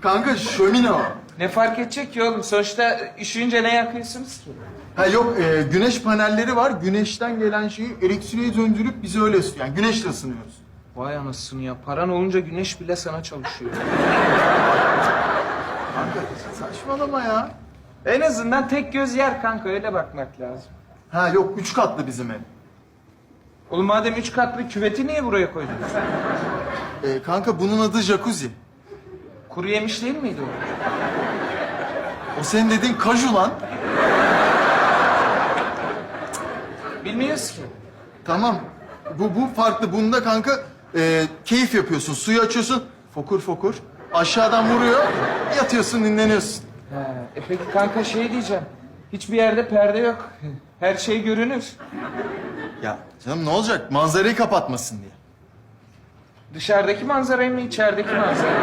Kanka şömine o. Ne fark edecek ki oğlum? Sonuçta üşüyünce ne yakıyorsunuz ki? Ha yok e, güneş panelleri var. Güneşten gelen şeyi elektriğe döndürüp bizi öyle ısıtıyor. Yani güneşle ısınıyoruz. Vay anasını ya. Paran olunca güneş bile sana çalışıyor. Kanka saçmalama ya. En azından tek göz yer kanka. Öyle bakmak lazım. Ha yok üç katlı bizim ev. Oğlum madem üç katlı küveti niye buraya koydunuz? E, kanka bunun adı jacuzzi. Kuru yemiş değil miydi o? O senin dediğin kaju lan. Bilmiyoruz ki. Tamam. Bu, bu farklı. Bunda kanka e, keyif yapıyorsun. Suyu açıyorsun. Fokur fokur. Aşağıdan vuruyor. Yatıyorsun dinleniyorsun. Ha, e peki kanka şey diyeceğim. Hiçbir yerde perde yok. Her şey görünür. Ya canım ne olacak? Manzarayı kapatmasın diye. Dışarıdaki manzarayı mı içerideki manzarayı? mı?